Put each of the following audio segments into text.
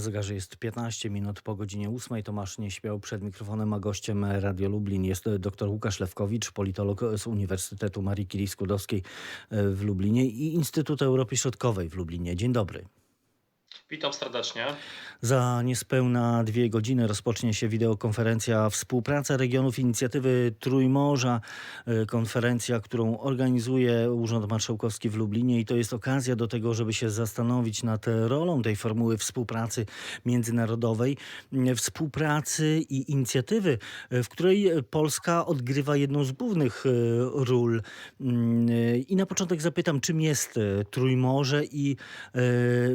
zegarze jest 15 minut po godzinie 8. Tomasz Nieśmiał przed mikrofonem, a gościem Radio Lublin jest dr Łukasz Lewkowicz, politolog z Uniwersytetu Marii Curie Skłodowskiej w Lublinie i Instytutu Europy Środkowej w Lublinie. Dzień dobry. Witam serdecznie. Za niespełna dwie godziny rozpocznie się wideokonferencja Współpraca Regionów Inicjatywy Trójmorza. E, Konferencja, którą organizuje Urząd Marszałkowski w Lublinie i to jest okazja do tego, żeby się zastanowić nad rolą tej formuły współpracy międzynarodowej, współpracy i inicjatywy, e, w której Polska odgrywa jedną z głównych e, ról. I na początek zapytam, czym jest Trójmorze i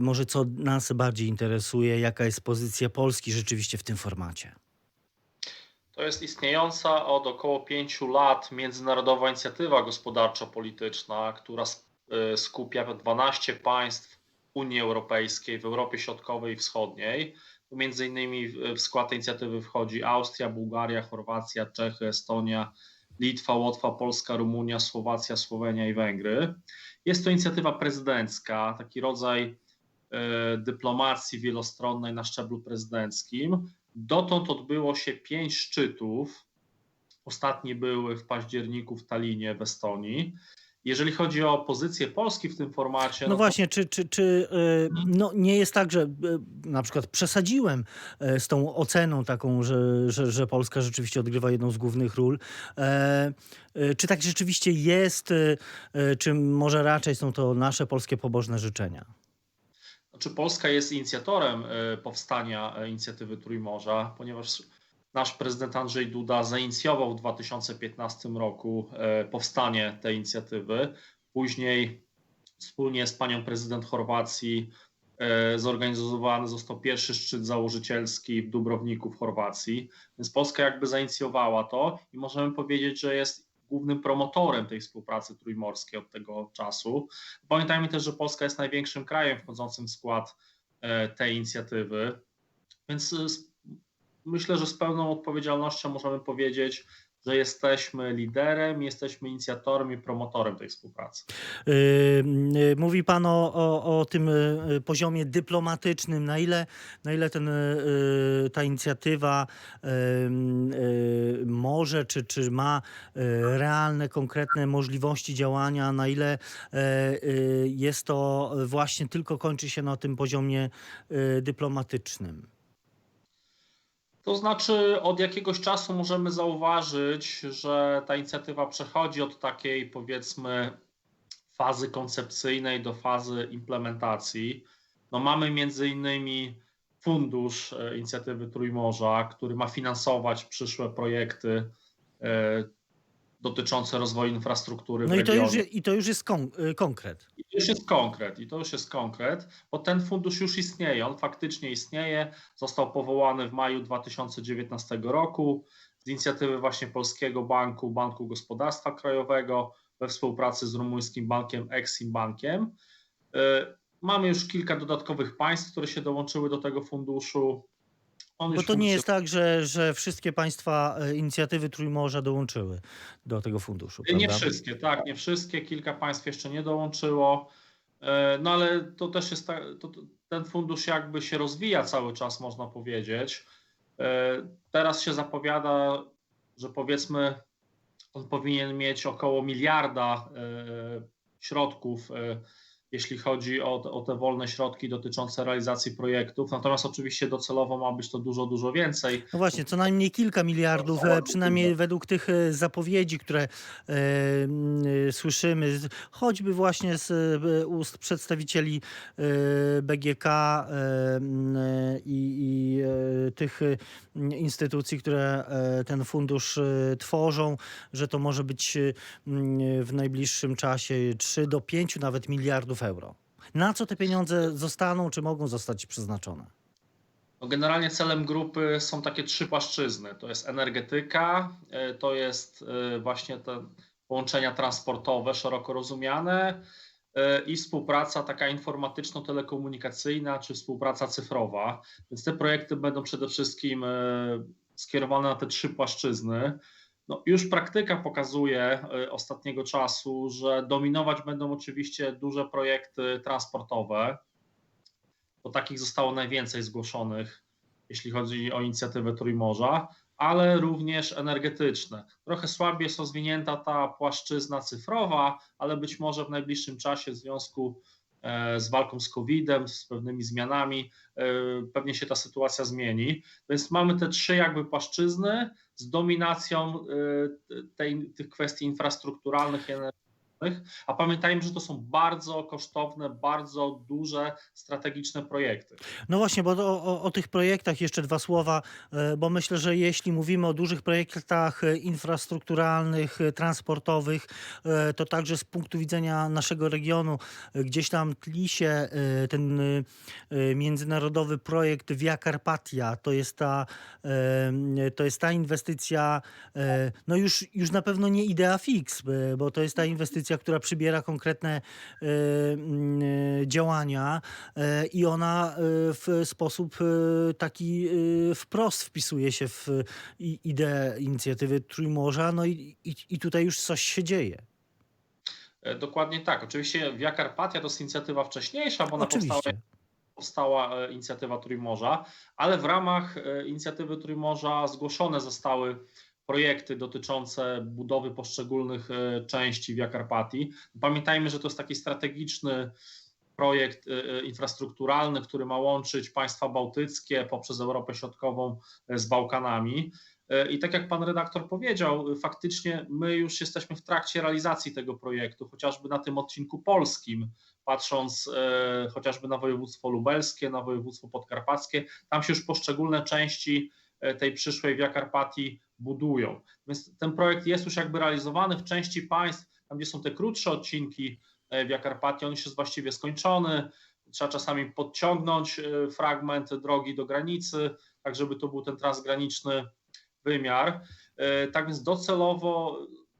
może co nas bardziej interesuje, jaka jest pozycja Polski rzeczywiście w tym formacie? To jest istniejąca od około pięciu lat międzynarodowa inicjatywa gospodarczo-polityczna, która y, skupia 12 państw Unii Europejskiej w Europie Środkowej i Wschodniej. Między innymi w- skład tej inicjatywy wchodzi Austria, Bułgaria, Chorwacja, Czechy, Estonia, Litwa, Łotwa, Polska, Rumunia, Słowacja, Słowenia i Węgry. Jest to inicjatywa prezydencka, taki rodzaj dyplomacji wielostronnej na szczeblu prezydenckim. Dotąd odbyło się pięć szczytów. Ostatni był w październiku w Talinie w Estonii. Jeżeli chodzi o pozycję Polski w tym formacie, No to właśnie, czy, czy, czy y, no nie jest tak, że y, na przykład przesadziłem z tą oceną taką, że, że, że Polska rzeczywiście odgrywa jedną z głównych ról? E, Czy tak rzeczywiście jest, czy może raczej są to nasze polskie pobożne życzenia? Znaczy Polska jest inicjatorem e, powstania e, inicjatywy Trójmorza, ponieważ nasz prezydent Andrzej Duda zainicjował w 2015 roku e, powstanie tej inicjatywy. Później wspólnie z panią prezydent Chorwacji zorganizowany został pierwszy szczyt założycielski w Dubrowniku w Chorwacji. Więc Polska jakby zainicjowała to i możemy powiedzieć, że jest głównym promotorem tej współpracy trójmorskiej od tego czasu. Pamiętajmy też, że Polska jest największym krajem wchodzącym w skład e, tej inicjatywy, więc e, myślę, że z pełną odpowiedzialnością możemy powiedzieć, że jesteśmy liderem, jesteśmy inicjatorem i promotorem tej współpracy. Y, y, Mówi Pan o, o, o tym y, poziomie dyplomatycznym, na ile, na ile ten, ta inicjatywa może, czy, czy ma realne, konkretne możliwości działania, na ile jest to właśnie tylko kończy się na tym poziomie dyplomatycznym. To znaczy, od jakiegoś czasu możemy zauważyć, że ta inicjatywa przechodzi od takiej, powiedzmy, fazy koncepcyjnej do fazy implementacji. No mamy między innymi fundusz e, inicjatywy Trójmorza, który ma finansować przyszłe projekty e, dotyczące rozwoju infrastruktury No w i to już, i to już jest kon, y, konkret. I to już jest konkret, i to już jest konkret, bo ten fundusz już istnieje, on faktycznie istnieje, został powołany w maju 2019 roku z inicjatywy właśnie Polskiego Banku, Banku Gospodarstwa Krajowego we współpracy z rumuńskim bankiem Exim Bankiem. Y, Mamy już kilka dodatkowych państw, które się dołączyły do tego funduszu. Bo to nie jest tak, że, że wszystkie państwa y, inicjatywy Trójmorza dołączyły do tego funduszu. Nie prawda? wszystkie, tak, nie wszystkie. Kilka państw jeszcze nie dołączyło. E, No ale to też jest tak, to, ten fundusz jakby się rozwija cały czas, można powiedzieć. E, Teraz się zapowiada, że powiedzmy on powinien mieć około miliarda e, środków, e, jeśli chodzi o, te- o te wolne środki dotyczące realizacji projektów. Natomiast oczywiście docelowo ma być to dużo, dużo więcej. No właśnie, co najmniej kilka miliardów, e, przynajmniej według tych e, zapowiedzi, które e, e, słyszymy, choćby właśnie z e, ust przedstawicieli BGK i, tych instytucji, które ten fundusz tworzą, że to może być w najbliższym czasie 3 do 5 nawet miliardów euro. Na co te pieniądze zostaną, czy mogą zostać przeznaczone? Generalnie celem grupy są takie trzy płaszczyzny. To jest energetyka, e, to jest e, właśnie te połączenia transportowe szeroko rozumiane e, i współpraca taka informatyczno-telekomunikacyjna czy współpraca cyfrowa. Więc te projekty będą przede wszystkim skierowane na te trzy płaszczyzny. No, już praktyka pokazuje e, ostatniego czasu, że dominować będą oczywiście duże projekty transportowe. bo takich zostało najwięcej zgłoszonych, jeśli chodzi o inicjatywę Trójmorza, ale również energetyczne. Trochę słabiej jest rozwinięta ta płaszczyzna cyfrowa, ale być może w najbliższym czasie w związku e, z walką z COVID-em, z pewnymi zmianami, e, pewnie się ta sytuacja zmieni. Więc mamy te trzy jakby płaszczyzny z dominacją e, tej, tych kwestii infrastrukturalnych i energetycznych. A pamiętajmy, że to są bardzo kosztowne, bardzo duże, strategiczne projekty. No właśnie, bo o, o, o tych projektach jeszcze dwa słowa, e, bo myślę, że jeśli mówimy o dużych projektach e, infrastrukturalnych, e, transportowych, to także z punktu widzenia naszego regionu gdzieś tam tli się ten międzynarodowy projekt Via Carpatia. To jest ta, to jest ta inwestycja, no już, już na pewno nie idea fix, bo to jest ta inwestycja, która przybiera konkretne e, mm, e, działania e, i ona w sposób taki wprost wpisuje się w ideę inicjatywy Trójmorza, no i, i, i tutaj już coś się dzieje. E, Dokładnie tak. Oczywiście Via Carpatia to jest inicjatywa wcześniejsza, bo ona powstała Oczywiście. powstała e, inicjatywa Trójmorza, ale w ramach e, inicjatywy Trójmorza zgłoszone zostały projekty dotyczące budowy poszczególnych e, części Via Carpatii. Pamiętajmy, że to jest taki strategiczny projekt e, e, infrastrukturalny, który ma łączyć państwa bałtyckie poprzez Europę Środkową z Bałkanami. I tak jak pan redaktor powiedział, faktycznie my już jesteśmy w trakcie realizacji tego projektu, chociażby na tym odcinku polskim, patrząc chociażby na województwo lubelskie, na województwo podkarpackie, tam się już poszczególne części tej przyszłej Via Carpatii budują. Więc ten projekt jest już jakby realizowany w części państw, tam gdzie są te krótsze odcinki e, Via Carpatii, on już jest właściwie skończony. Trzeba czasami podciągnąć e, fragment drogi do granicy, tak żeby to był ten transgraniczny wymiar. E, Tak więc docelowo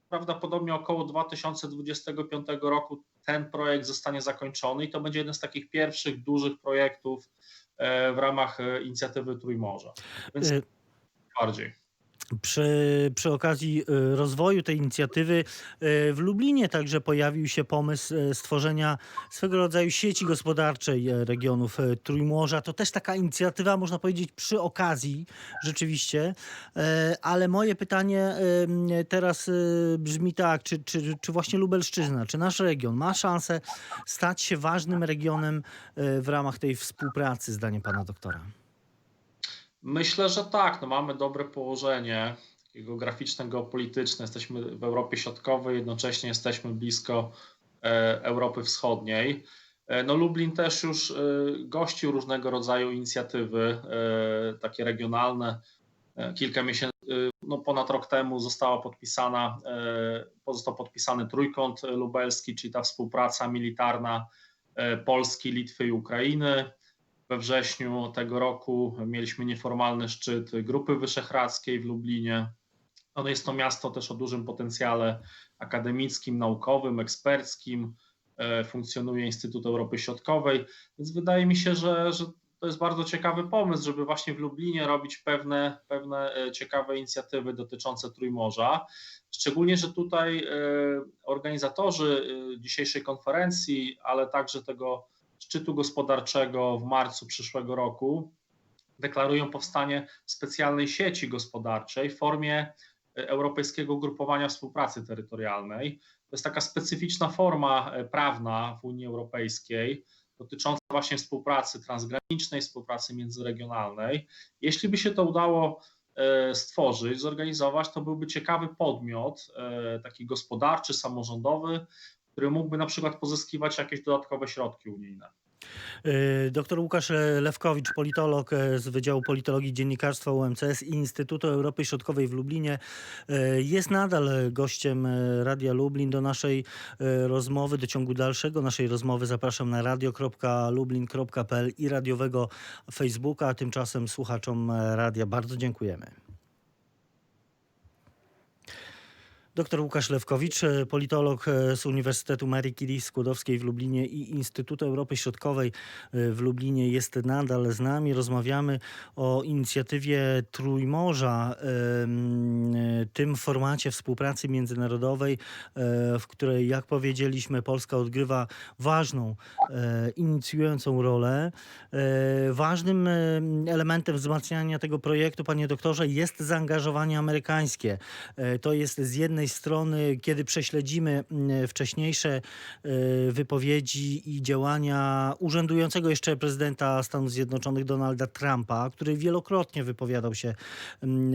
prawdopodobnie około 2025 roku ten projekt zostanie zakończony i to będzie jeden z takich pierwszych dużych projektów e, w ramach e, inicjatywy Trójmorza. Więc E, bardziej. Przy, przy okazji y, rozwoju tej inicjatywy y, w Lublinie także pojawił się pomysł y, stworzenia swego rodzaju sieci gospodarczej regionów Trójmorza. To też taka inicjatywa, można powiedzieć, przy okazji rzeczywiście. Ale moje pytanie teraz brzmi tak, czy, czy, czy właśnie Lubelszczyzna, czy nasz region ma szansę stać się ważnym regionem w ramach tej współpracy, zdaniem pana doktora? Myślę, że tak. No mamy dobre położenie geograficzne, geopolityczne. Jesteśmy w Europie Środkowej, jednocześnie jesteśmy blisko e, Europy Wschodniej. E, No Lublin też już e, gościł różnego rodzaju inicjatywy, takie regionalne. Kilka miesięcy, no ponad rok temu została podpisana, został podpisany trójkąt lubelski, czyli ta współpraca militarna Polski, Litwy i Ukrainy. We wrześniu tego roku mieliśmy nieformalny szczyt Grupy Wyszehradzkiej w Lublinie. No jest to miasto też o dużym potencjale akademickim, naukowym, eksperckim. E, Funkcjonuje Instytut Europy Środkowej, więc wydaje mi się, że, że to jest bardzo ciekawy pomysł, żeby właśnie w Lublinie robić pewne, pewne e, ciekawe inicjatywy dotyczące Trójmorza. Szczególnie, że tutaj e, organizatorzy dzisiejszej konferencji, ale także tego szczytu gospodarczego w marcu przyszłego roku deklarują powstanie specjalnej sieci gospodarczej w formie e, Europejskiego Grupowania Współpracy Terytorialnej. To jest taka specyficzna forma e, prawna w Unii Europejskiej dotycząca właśnie współpracy transgranicznej, współpracy międzyregionalnej. Jeśli by się to udało e, stworzyć, zorganizować, to byłby ciekawy podmiot, taki gospodarczy, samorządowy, który mógłby na przykład pozyskiwać jakieś dodatkowe środki unijne. Y, Doktor Łukasz Lewkowicz, politolog e, z Wydziału Politologii Dziennikarstwa UMCS i Instytutu Europy Środkowej w Lublinie, e, jest nadal gościem e, Radia Lublin. Do naszej rozmowy, do ciągu dalszego naszej rozmowy zapraszam na radio.lublin.pl i radiowego Facebooka. Tymczasem słuchaczom radia bardzo dziękujemy. Dr Łukasz Lewkowicz, e, politolog e, z Uniwersytetu Marii Curie Skłodowskiej w Lublinie i Instytutu Europy Środkowej e, w Lublinie jest nadal z nami. Rozmawiamy o inicjatywie Trójmorza, tym formacie współpracy międzynarodowej, w której, jak powiedzieliśmy, Polska odgrywa ważną, inicjującą rolę. Ważnym elementem wzmacniania tego projektu, panie doktorze, jest zaangażowanie amerykańskie. To jest z jednej strony, kiedy prześledzimy mm, wcześniejsze e, wypowiedzi i działania urzędującego jeszcze prezydenta Stanów Zjednoczonych Donalda Trumpa, który wielokrotnie wypowiadał się mm,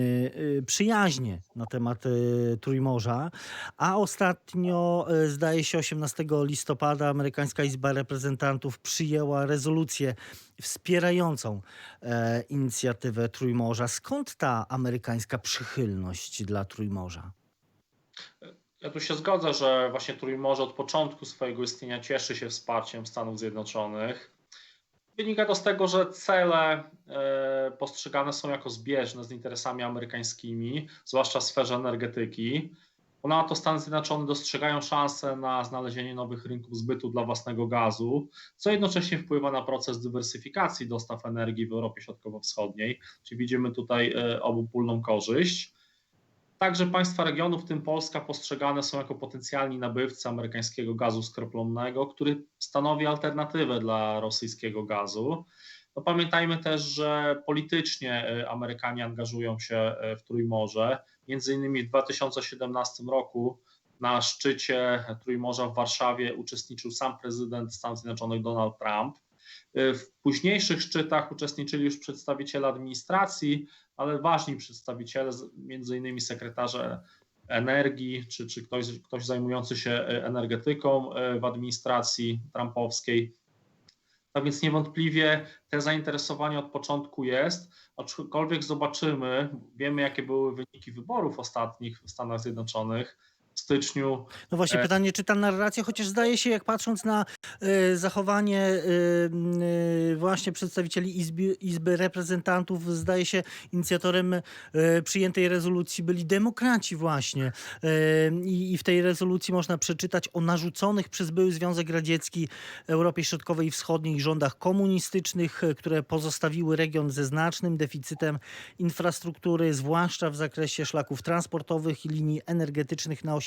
e, przyjaźnie na temat e, Trójmorza, a ostatnio, zdaje się, 18 listopada amerykańska Izba Reprezentantów przyjęła rezolucję wspierającą inicjatywę Trójmorza. Skąd ta amerykańska przychylność dla Trójmorza? Ja tu się zgodzę, że właśnie Trójmorze od początku swojego istnienia cieszy się wsparciem Stanów Zjednoczonych. Wynika to z tego, że cele e, postrzegane są jako zbieżne z interesami amerykańskimi, zwłaszcza w sferze energetyki. Ponadto Stany Zjednoczone dostrzegają szansę na znalezienie nowych rynków zbytu dla własnego gazu, co jednocześnie wpływa na proces dywersyfikacji dostaw energii w Europie Środkowo-Wschodniej. Czyli widzimy tutaj e, obopólną korzyść. Także państwa regionu, w tym Polska, postrzegane są jako potencjalni nabywcy amerykańskiego gazu skroplonego, który stanowi alternatywę dla rosyjskiego gazu. No pamiętajmy też, że politycznie e, Amerykanie angażują się e, w Trójmorze. Między innymi w 2017 roku na szczycie Trójmorza w Warszawie uczestniczył sam prezydent Stanów Zjednoczonych Donald Trump. E, W późniejszych szczytach uczestniczyli już przedstawiciele administracji, ale ważni przedstawiciele, między innymi sekretarze energii, czy, czy ktoś, ktoś zajmujący się e, energetyką e, w administracji trumpowskiej. Tak więc niewątpliwie te zainteresowanie od początku jest, aczkolwiek zobaczymy, wiemy jakie były wyniki wyborów ostatnich w Stanach Zjednoczonych styczniu. No właśnie, E- pytanie, czy ta narracja, chociaż zdaje się, jak patrząc na e, zachowanie e, właśnie przedstawicieli Izby, Izby Reprezentantów, zdaje się, inicjatorem przyjętej rezolucji byli demokraci właśnie. I, w tej rezolucji można przeczytać o narzuconych przez były Związek Radziecki Europie Środkowej i Wschodniej rządach komunistycznych, które pozostawiły region ze znacznym deficytem infrastruktury, zwłaszcza w zakresie szlaków transportowych i linii energetycznych na osi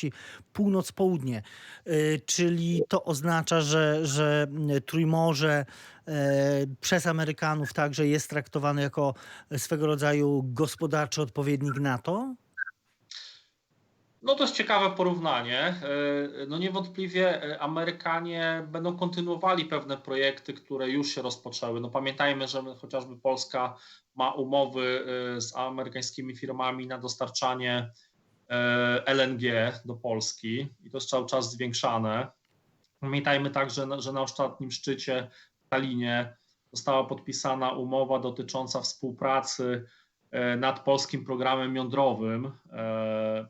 północ-południe. Y, Czyli to oznacza, że, że Trójmorze e, przez Amerykanów także jest traktowane jako swego rodzaju gospodarczy odpowiednik NATO? No to jest ciekawe porównanie. E, No niewątpliwie e, Amerykanie będą kontynuowali pewne projekty, które już się rozpoczęły. No pamiętajmy, że chociażby Polska ma umowy e, z amerykańskimi firmami na dostarczanie e, LNG do Polski i to jest cały czas zwiększane. Pamiętajmy także, że- że na ostatnim szczycie w Talinie została podpisana umowa dotycząca współpracy e, nad polskim programem jądrowym. E,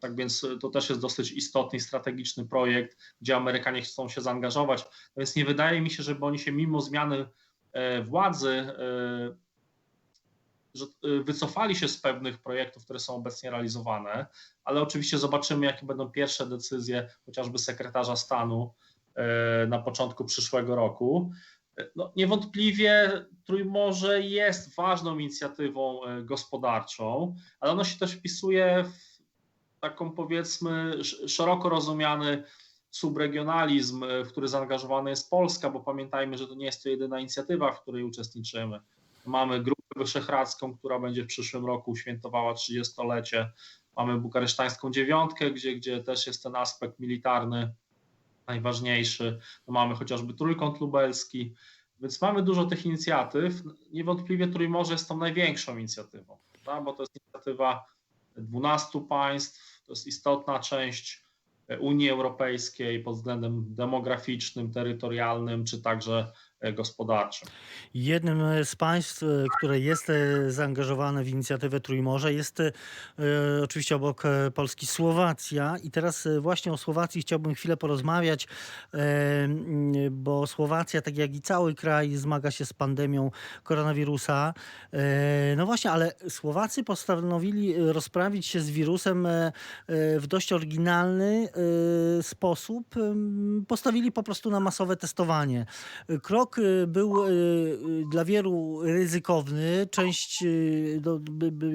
tak więc to też jest dosyć istotny i strategiczny projekt, gdzie Amerykanie chcą się zaangażować. Więc nie wydaje mi się, żeby oni się mimo zmiany e, władzy, e, że e, wycofali się z pewnych projektów, które są obecnie realizowane, ale oczywiście zobaczymy, jakie będą pierwsze decyzje chociażby sekretarza stanu e, na początku przyszłego roku. E, No, niewątpliwie Trójmorze jest ważną inicjatywą e, gospodarczą, ale ono się też wpisuje w taką powiedzmy sz- szeroko rozumiany subregionalizm, w który zaangażowana jest Polska, bo pamiętajmy, że to nie jest to jedyna inicjatywa, w której uczestniczymy. Mamy Grupę Wyszehradzką, która będzie w przyszłym roku świętowała 30-lecie. Mamy bukaresztańską dziewiątkę, gdzie, gdzie też jest ten aspekt militarny najważniejszy. No mamy chociażby Trójkąt Lubelski, więc mamy dużo tych inicjatyw. Niewątpliwie Trójmorze jest tą największą inicjatywą, prawda? bo to jest inicjatywa 12 państw, to jest istotna część Unii Europejskiej pod względem demograficznym, terytorialnym, czy także gospodarczym. Jednym z państw, e, które jest e, zaangażowane w inicjatywę Trójmorze jest e, oczywiście obok e, Polski Słowacja i teraz e, właśnie o Słowacji chciałbym chwilę porozmawiać, e, m, bo Słowacja, tak jak i cały kraj, zmaga się z pandemią koronawirusa. E, No właśnie, ale Słowacy postanowili e, rozprawić się z wirusem e, e, w dość oryginalny e, sposób. Postawili po prostu na masowe testowanie. Krok y, był y, y, dla wielu ryzykowny. Część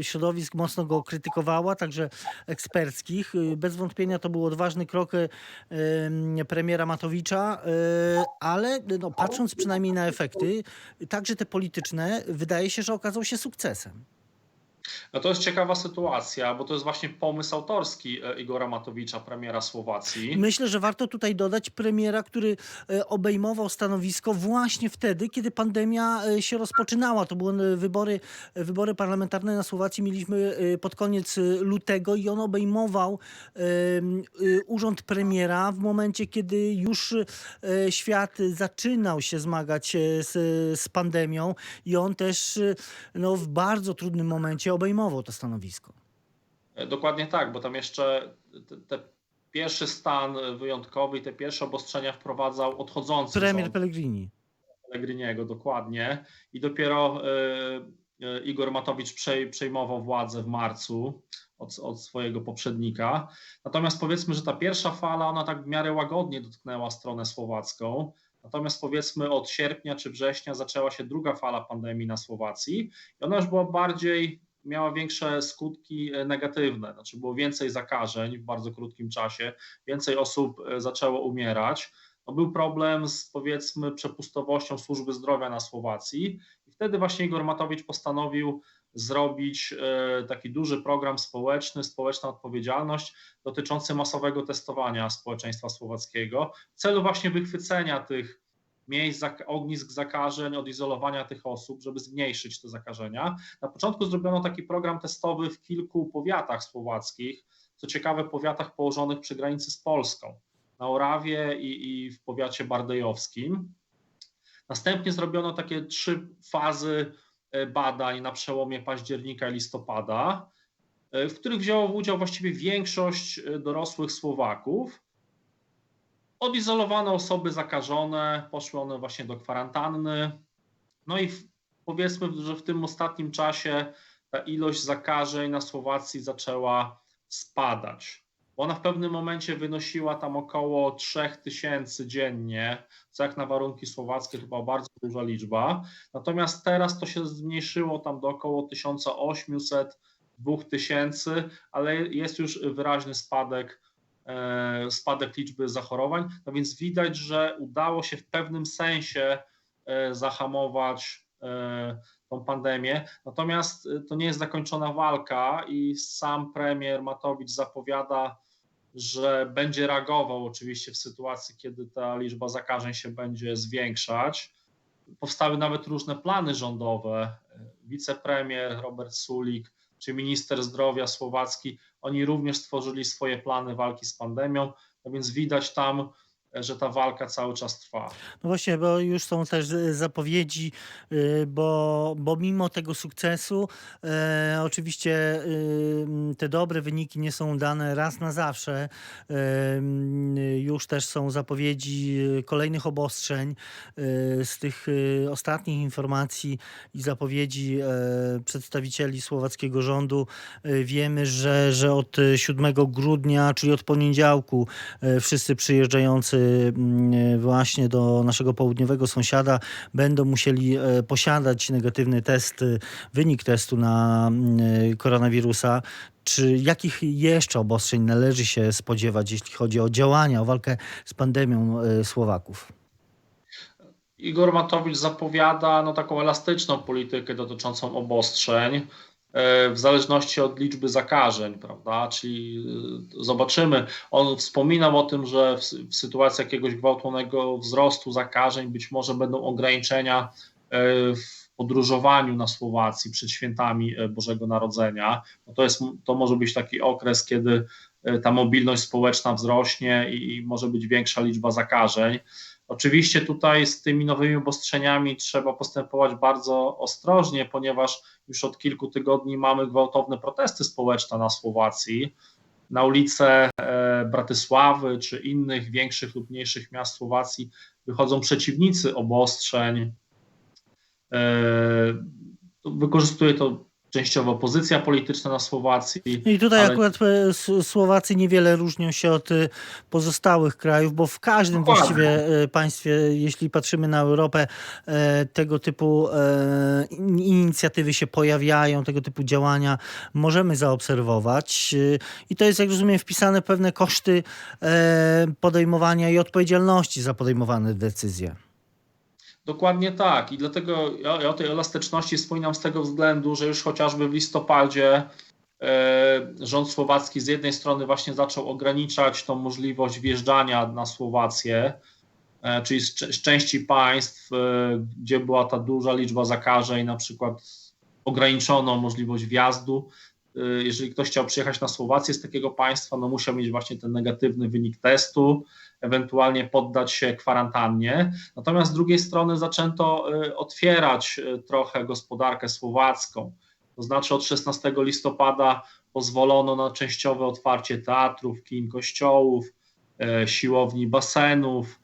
środowisk mocno go krytykowała, także eksperckich. Bez wątpienia to był odważny krok em, premiera Matowicza, ale no, patrząc przynajmniej na efekty, także te polityczne, wydaje się, że okazał się sukcesem. No to jest ciekawa sytuacja, bo to jest właśnie pomysł autorski e, Igora Matowicza, premiera Słowacji. Myślę, że warto tutaj dodać premiera, który e, obejmował stanowisko właśnie wtedy, kiedy pandemia e, się rozpoczynała. To były wybory, wybory parlamentarne na Słowacji mieliśmy pod koniec lutego i on obejmował urząd premiera w momencie, kiedy już świat zaczynał się zmagać z, z pandemią i on też no, w bardzo trudnym momencie obejmował to stanowisko. E, Dokładnie tak, bo tam jeszcze te, te pierwszy stan wyjątkowy i te pierwsze obostrzenia wprowadzał odchodzący Premier rząd Pellegrini. Pellegriniego, dokładnie. I dopiero e, e, Igor Matowicz przej, przejmował władzę w marcu od, od swojego poprzednika. Natomiast powiedzmy, że ta pierwsza fala, ona tak w miarę łagodnie dotknęła stronę słowacką. Natomiast powiedzmy od sierpnia czy września zaczęła się druga fala pandemii na Słowacji i ona już była bardziej, miała większe skutki e, negatywne. Znaczy było więcej zakażeń w bardzo krótkim czasie, więcej osób e, zaczęło umierać no był problem z powiedzmy przepustowością służby zdrowia na Słowacji i wtedy właśnie Igor Matowicz postanowił zrobić e, taki duży program społeczny, społeczna odpowiedzialność dotyczący masowego testowania społeczeństwa słowackiego w celu właśnie wychwycenia tych miejsc, ognisk zakażeń, odizolowania tych osób, żeby zmniejszyć te zakażenia. Na początku zrobiono taki program testowy w kilku powiatach słowackich, co ciekawe powiatach położonych przy granicy z Polską na Orawie i, i w powiacie bardejowskim. Następnie zrobiono takie trzy fazy e, badań na przełomie października i listopada, e, w których wzięło udział właściwie większość e, dorosłych Słowaków. Odizolowano osoby zakażone, poszły one właśnie do kwarantanny. No i powiedzmy, że w tym ostatnim czasie ta ilość zakażeń na Słowacji zaczęła spadać ona w pewnym momencie wynosiła tam około 3000 dziennie, co jak na warunki słowackie chyba bardzo duża liczba. Natomiast teraz to się zmniejszyło tam do około 1800, 2000, ale jest już wyraźny spadek, spadek liczby zachorowań. No więc widać, że udało się w pewnym sensie e, zahamować e, tą pandemię. Natomiast e, to nie jest zakończona walka i sam premier Matowicz zapowiada, że będzie reagował oczywiście w sytuacji, kiedy ta liczba zakażeń się będzie zwiększać. Powstały nawet różne plany rządowe. Wicepremier Robert Sulik czy minister zdrowia słowacki, oni również stworzyli swoje plany walki z pandemią, no więc widać tam, że ta walka cały czas trwa. No właśnie, bo już są też e, zapowiedzi, y, bo, bo mimo tego sukcesu, e, oczywiście y, te dobre wyniki nie są dane raz na zawsze. E, już też są zapowiedzi y, kolejnych obostrzeń. E, z tych ostatnich informacji i zapowiedzi e, przedstawicieli słowackiego rządu e, wiemy, że, że od e, 7 grudnia, czyli od poniedziałku, e, wszyscy przyjeżdżający mm, właśnie do naszego południowego sąsiada będą musieli e, posiadać negatywny test, e, wynik testu na mm, koronawirusa. Czy jakich jeszcze obostrzeń należy się spodziewać, jeśli chodzi o działania, o walkę z pandemią e, Słowaków? Igor Matowicz zapowiada no, taką elastyczną politykę dotyczącą obostrzeń e, w zależności od liczby zakażeń, prawda? Czyli e, zobaczymy. On wspominał o tym, że w, w sytuacji jakiegoś gwałtownego wzrostu zakażeń być może będą ograniczenia e, w podróżowaniu na Słowacji przed świętami e, Bożego Narodzenia. No to, jest, to może być taki okres, kiedy e, ta mobilność społeczna wzrośnie i może być większa liczba zakażeń. Oczywiście tutaj z tymi nowymi obostrzeniami trzeba postępować bardzo ostrożnie, ponieważ już od kilku tygodni mamy gwałtowne protesty społeczne na Słowacji. Na ulice e, Bratysławy czy innych większych lub mniejszych miast Słowacji wychodzą przeciwnicy obostrzeń. E, Wykorzystuje to częściowo opozycja polityczna na Słowacji. I tutaj Ale- akurat e, Słowacy niewiele różnią się od e, pozostałych krajów, bo w każdym Dokładnie. właściwie e, państwie, jeśli patrzymy na Europę, tego typu in- inicjatywy się pojawiają, tego typu działania możemy zaobserwować. I to jest, jak rozumiem, wpisane pewne koszty podejmowania i odpowiedzialności za podejmowane decyzje. Dokładnie tak. I dlatego ja, ja o tej elastyczności wspominam z tego względu, że już chociażby w listopadzie e, rząd słowacki z jednej strony właśnie zaczął ograniczać tą możliwość wjeżdżania na Słowację, e, czyli z, z części państw, e, gdzie była ta duża liczba zakażeń, na przykład ograniczono możliwość wjazdu. Jeżeli ktoś chciał przyjechać na Słowację z takiego państwa, no musiał mieć właśnie ten negatywny wynik testu, ewentualnie poddać się kwarantannie. Natomiast z drugiej strony zaczęto y, otwierać y, trochę gospodarkę słowacką. To znaczy od 16 listopada pozwolono na częściowe otwarcie teatrów, kin, kościołów, y, siłowni, basenów,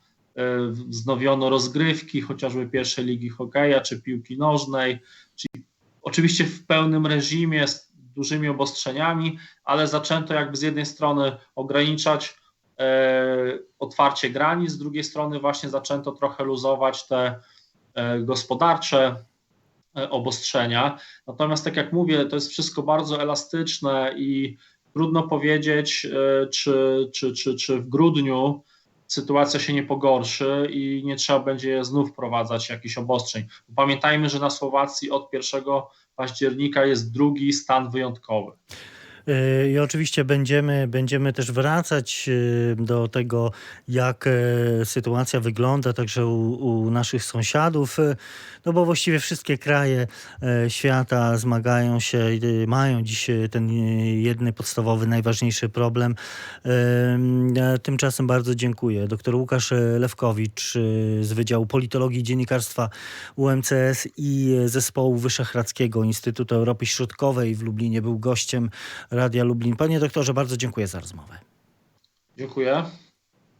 wznowiono rozgrywki, chociażby pierwszej ligi hokeja czy piłki nożnej, czyli oczywiście w pełnym reżimie z dużymi obostrzeniami, ale zaczęto jakby z jednej strony ograniczać otwarcie granic, z drugiej strony właśnie zaczęto trochę luzować te e, gospodarcze e, obostrzenia. Natomiast tak jak mówię, to jest wszystko bardzo elastyczne i trudno powiedzieć, e, czy, czy, czy, czy w grudniu sytuacja się nie pogorszy i nie trzeba będzie znów wprowadzać jakichś obostrzeń. Pamiętajmy, że na Słowacji od 1 października jest drugi stan wyjątkowy. Y, I oczywiście będziemy, będziemy też wracać y, do tego, jak e, sytuacja wygląda także u, u naszych sąsiadów, y, no bo właściwie wszystkie kraje e, świata zmagają się, mają dziś ten jedny podstawowy, najważniejszy problem. Ym, Tymczasem bardzo dziękuję. Dr Łukasz e, Lewkowicz z Wydziału Politologii i Dziennikarstwa UMCS i Zespołu Wyszehradzkiego Instytutu Europy Środkowej w Lublinie był gościem Radia Lublin. Panie doktorze, bardzo dziękuję za rozmowę. Dziękuję.